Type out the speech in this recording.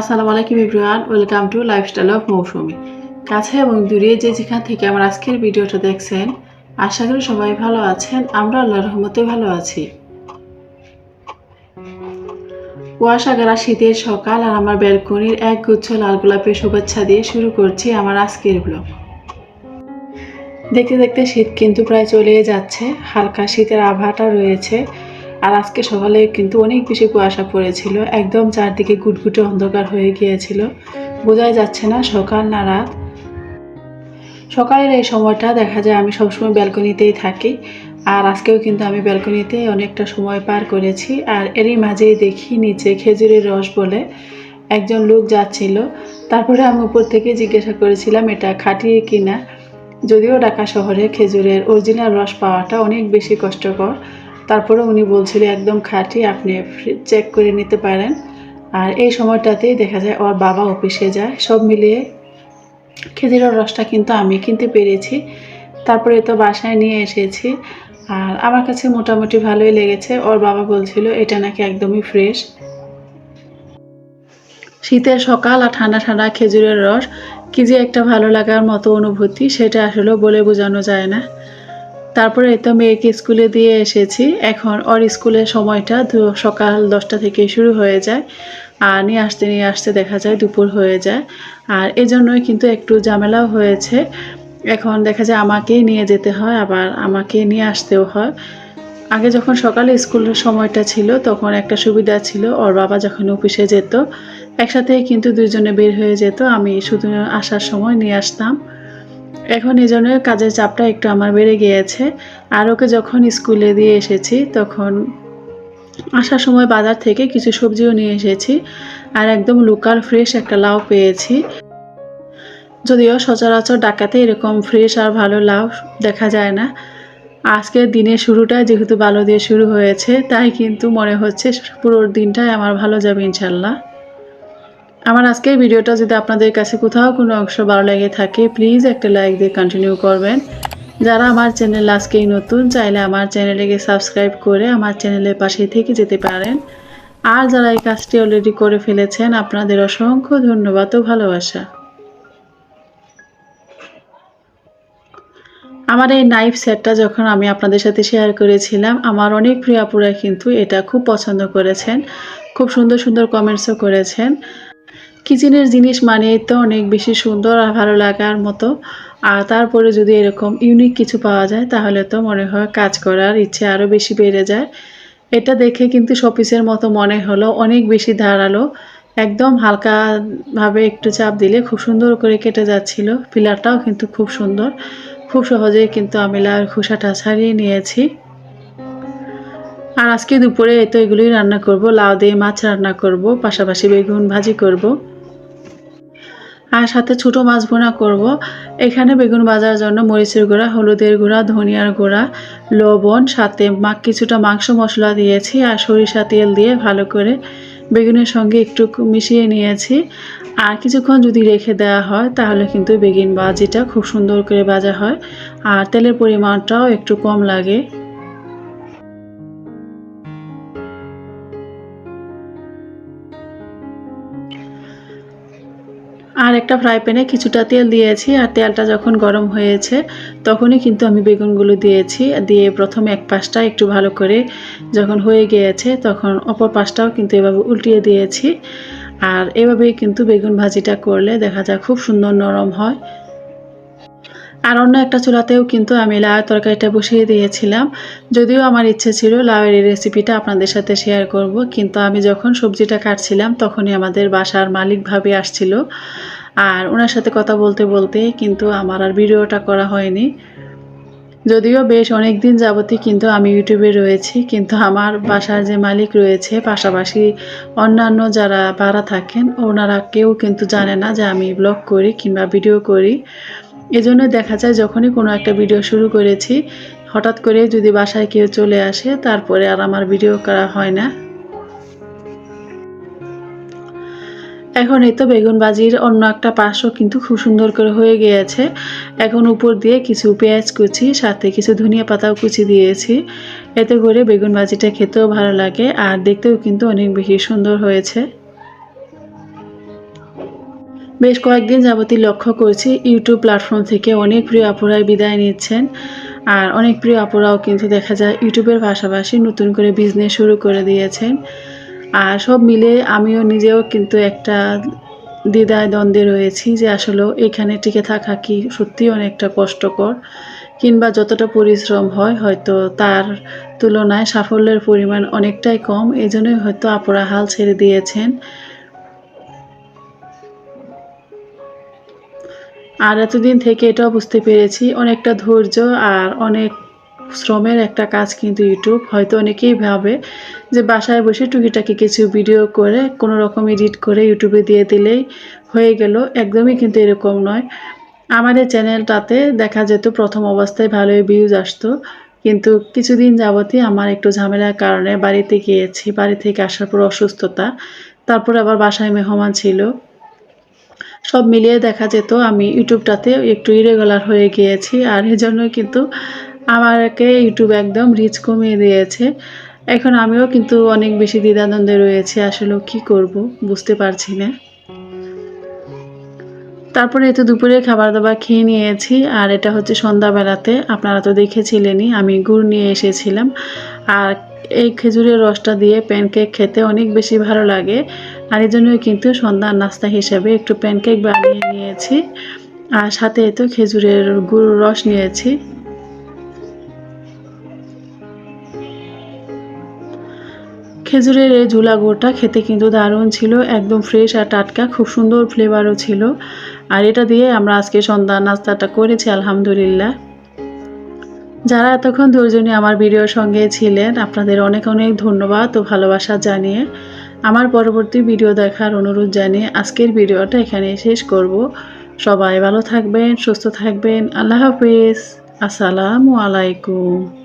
আসসালামু আলাইকুম ইব্রাহান welcome to lifestyle of Mousumi. কাছে এবং দূরে যে যেখান থেকে আমার আজকের ভিডিওটা দেখছেন, আশা করি সবাই ভালো আছেন, আমরা আল্লাহর রহমতে ভালো আছি। কুয়াশাগারা শীতের সকাল আর আমার ব্যালকনির এক গুচ্ছ লাল গোলাপের শুভেচ্ছা দিয়ে শুরু করছি আমার আজকের ব্লগ দেখতে দেখতে শীত কিন্তু প্রায় চলে যাচ্ছে, হালকা শীতের আভাটা রয়েছে আর আজকে সকালে কিন্তু অনেক বেশি কুয়াশা পড়েছিল। একদম চারদিকে গুটগুটে অন্ধকার হয়ে গিয়েছিল। বোঝাই যাচ্ছে না সকাল না রাত। সকালের এই সময়টা দেখা যায় আমি সবসময় ব্যালকনিতেই থাকি। আর আজকেও কিন্তু আমি ব্যালকনিতে অনেকটা সময় পার করেছি। আর এরই মাঝেই দেখি নিচে খেজুরের রস বলে একজন লোক যাচ্ছিল। তারপরে আমি উপর থেকে জিজ্ঞাসা করেছিলাম, এটা খাটিয়ে কিনা? যদিও ঢাকা শহরে খেজুরের অরিজিনাল রস পাওয়াটা অনেক বেশি কষ্টকর। তারপরে উনি বলছিল, একদম খাঁটি, আপনি চেক করে নিতে পারেন। আর এই সময়টাতেই দেখা যায় ওর বাবা অফিসে যায়। সব মিলিয়ে খেজুরের রসটা কিন্তু আমি কিনতে পেরেছি। তারপরে তো বাসায় নিয়ে এসেছি। আর আমার কাছে মোটামুটি ভালোই লেগেছে। ওর বাবা বলছিল, এটা নাকি একদমই ফ্রেশ শীতের সকাল আর ঠান্ডা ঠান্ডা খেজুরের রস, কি যে একটা ভালো লাগার মতো অনুভূতি, সেটা আসলে বলে বোঝানো যায় না। তারপরে তো মেয়েকে স্কুলে দিয়ে এসেছি। এখন ওর স্কুলের সময়টা সকাল দশটা থেকে শুরু হয়ে যায়। আর নিয়ে আসতে নিয়ে আসতে দেখা যায় দুপুর হয়ে যায়। আর এই জন্যই কিন্তু একটু ঝামেলাও হয়েছে। এখন দেখা যায় আমাকেই নিয়ে যেতে হয়, আবার আমাকে নিয়ে আসতেও হয়। আগে যখন সকালে স্কুলের সময়টা ছিল, তখন একটা সুবিধা ছিল, ওর বাবা যখন অফিসে যেত একসাথে কিন্তু দুইজনে বের হয়ে যেত। আমি শুধু আসার সময় নিয়ে আসতাম। এখন এই জন্য কাজের চাপটা একটু আমার বেড়ে গিয়েছে। আর ওকে যখন স্কুলে দিয়ে এসেছি, তখন আসার সময় বাজার থেকে কিছু সবজিও নিয়ে এসেছি আর একদম লোকাল ফ্রেশ একটা লাউ পেয়েছি। যদিও সচরাচর ডাকাতে এরকম ফ্রেশ আর ভালো লাউ দেখা যায় না। আজকের দিনের শুরুটা যেহেতু ভালো দিয়ে শুরু হয়েছে, তাই কিন্তু মনে হচ্ছে পুরো দিনটাই আমার ভালো যাবে ইনশাল্লাহ। আমার আজকের ভিডিওটা যদি আপনাদের কাছে কোথাও কোনো অংশ ভালো লেগে থাকে প্লিজ একটা লাইক দিয়ে কন্টিনিউ করবেন। যারা আমার চ্যানেল আজকেই নতুন, চাইলে আমার চ্যানেলকে সাবস্ক্রাইব করে আমার চ্যানেলের পাশে থেকে যেতে পারেন। আর যারা এই কাজটি অলরেডি করে ফেলেছেন, আপনাদের অসংখ্য ধন্যবাদ ও ভালোবাসা। আমার এই নাইফ সেটটা যখন আমি আপনাদের সাথে শেয়ার করেছিলাম, আমার অনেক প্রিয় আপুরা কিন্তু এটা খুব পছন্দ করেছেন। খুব সুন্দর সুন্দর কমেন্টসও করেছেন। কিচেনের জিনিস মানেই তো অনেক বেশি সুন্দর আর ভালো লাগার মতো। আর তারপরে যদি এরকম ইউনিক কিছু পাওয়া যায়, তাহলে তো মনে হয় কাজ করার ইচ্ছে আরও বেশি বেড়ে যায়। এটা দেখে কিন্তু শপিসের মতো মনে হলো, অনেক বেশি ধারালো। একদম হালকাভাবে একটু চাপ দিলে খুব সুন্দর করে কেটে যাচ্ছিল। পিলারটাও কিন্তু খুব সুন্দর। খুব সহজেই কিন্তু আমি লাউয়ের খোসাটা ছাড়িয়ে নিয়েছি। আর আজকে দুপুরে তো এগুলোই রান্না করব। লাউ দিয়ে মাছ রান্না করব, পাশাপাশি বেগুন ভাজি করব। আর সাথে ছোট মাছ ভুনা করব। এখানে বেগুন ভাজার জন্য মরিচের গুঁড়া, হলুদের গুঁড়া, ধনিয়ার গুঁড়া, লবণ, সাথে মা কিছুটা মাংস মশলা দিয়েছি আর সরিষা তেল দিয়ে ভালো করে বেগুনের সঙ্গে একটু মিশিয়ে নিয়েছি। আর কিছুক্ষণ যদি রেখে দেওয়া হয়, তাহলে কিন্তু বেগুন বাজিটা খুব সুন্দর করে ভাজা হয়। আর তেলের পরিমাণটাও একটু কম লাগে। আর একটা ফ্রাই প্যানে কিছুটা তেল দিয়েছি, আর তেলটা যখন গরম হয়েছে, তখনই কিন্তু আমি বেগুনগুলো দিয়েছি। দিয়ে প্রথমে এক পাশটা একটু ভালো করে যখন হয়ে গিয়েছে, তখন অপর পাশটাও কিন্তু এভাবে উল্টিয়ে দিয়েছি। আর এভাবেই কিন্তু বেগুন ভাজিটা করলে দেখা যায় খুব সুন্দর নরম হয়। আর অন্য একটা চুলাতেও কিন্তু আমি লাউয়ের তরকারিটা বসিয়ে দিয়েছিলাম। যদিও আমার ইচ্ছে ছিল লাউয়ের এই রেসিপিটা আপনাদের সাথে শেয়ার করব, কিন্তু আমি যখন সবজিটা কাটছিলাম তখনই আমাদের বাসার মালিক ভাবে আসছিল। আর ওনার সাথে কথা বলতে বলতে কিন্তু আমার আর ভিডিওটা করা হয়নি। যদিও বেশ অনেক দিন যাবতই কিন্তু আমি ইউটিউবে রয়েছি, কিন্তু আমার বাসার যে মালিক রয়েছে, পাশাপাশি অন্যান্য যারা ভাড়া থাকেন, ওনারা কেউ কিন্তু জানে না যে আমি ব্লগ করি কিংবা ভিডিও করি। এজন্য দেখা যায় যখনই কোনো একটা ভিডিও শুরু করেছি, হঠাৎ করে যদি বাসায় কেউ চলে আসে, তারপরে আর আমার ভিডিও করা হয় না। এখন এই তো বেগুন ভাজির অন্য একটা পাশও কিন্তু খুব সুন্দর করে হয়ে গিয়েছে। এখন উপর দিয়ে কিছু পেঁয়াজ কুচি, সাথে কিছু ধনিয়া পাতাও কুচি দিয়েছি। এতে করে বেগুন ভাজিটা খেতেও ভালো লাগে, আর দেখতেও কিন্তু অনেক বেশি সুন্দর হয়েছে। বেশ কয়েকদিন যাবতই লক্ষ্য করছি, ইউটিউব প্ল্যাটফর্ম থেকে অনেক প্রিয় আপুরাই বিদায় নিচ্ছেন। আর অনেক প্রিয় আপুরাও কিন্তু দেখা যায় ইউটিউবের পাশাপাশি নতুন করে বিজনেস শুরু করে দিয়েছেন। আর সব মিলে আমিও নিজেও কিন্তু একটা দ্বিধায় দ্বন্দ্বে রয়েছি যে আসলে এখানে টিকে থাকা কি সত্যি অনেকটা কষ্টকর, কিংবা যতটা পরিশ্রম হয় হয়তো তার তুলনায় সাফল্যের পরিমাণ অনেকটাই কম। এই জন্যই হয়তো আপুরা হাল ছেড়ে দিয়েছেন। আর এতদিন থেকে এটাও বুঝতে পেরেছি, অনেকটা ধৈর্য আর অনেক শ্রমের একটা কাজ কিন্তু ইউটিউব হয়তো অনেকেই ভাবে যে বাসায় বসে টুকিটাকি কিছু ভিডিও করে, কোনো রকম এডিট করে ইউটিউবে দিয়ে দিলেই হয়ে গেল। একদমই কিন্তু এরকম নয়। আমাদের চ্যানেলটাতে দেখা যেত প্রথম অবস্থায় ভালোই ভিউজ আসতো, কিন্তু কিছুদিন যাবতই আমার একটু ঝামেলার কারণে বাড়িতে গিয়েছি, বাড়ি থেকে আসার পর অসুস্থতা, তারপর আবার বাসায় মেহমান ছিল। সব মিলিয়ে দেখা যেত আমি ইউটিউবটাতে একটু ইরেগুলার হয়ে গিয়েছি, আর এই জন্যই কিন্তু আমাকে ইউটিউব একদম রিচ কমিয়ে দিয়েছে। এখন আমিও কিন্তু অনেক বেশি দ্বিধাদ্বন্দ্বে রয়েছে, আসলে কি করব বুঝতে পারছি না। তারপরে এই তো দুপুরে খাবার দাবার খেয়ে নিয়েছি, আর এটা হচ্ছে সন্ধ্যাবেলাতে, আপনারা তো দেখেছিলেনই, আমি গুড় নিয়ে এসেছিলাম। আর এই খেজুরের রসটা দিয়ে প্যানকেক খেতে অনেক বেশি ভালো লাগে। আর এই জন্যই কিন্তু সন্ধ্যার নাস্তা হিসেবে একটু প্যানকেক বানিয়ে নিয়েছি। আর সাথে তো খেজুরের গুড় রস নিয়েছি। খেজুরের এই ঝুলা গুড়টা খেতে কিন্তু দারুণ ছিল, একদম ফ্রেশ আর টাটকা, খুব সুন্দর ফ্লেভারও ছিল। আর এটা দিয়ে আমরা আজকে সন্ধ্যা নাস্তাটা করেছি, আলহামদুলিল্লাহ। যারা এতক্ষণ ধৈর্য নিয়ে আমার ভিডিওর সঙ্গে ছিলেন, আপনাদের অনেক অনেক ধন্যবাদ ও ভালোবাসা জানিয়ে। আমার পরবর্তী ভিডিও দেখার অনুরোধ জানিয়ে আজকের ভিডিওটা এখানে শেষ করব। সবাই ভালো থাকবেন, সুস্থ থাকবেন। আল্লাহ হাফিজ। আসসালামু আলাইকুম।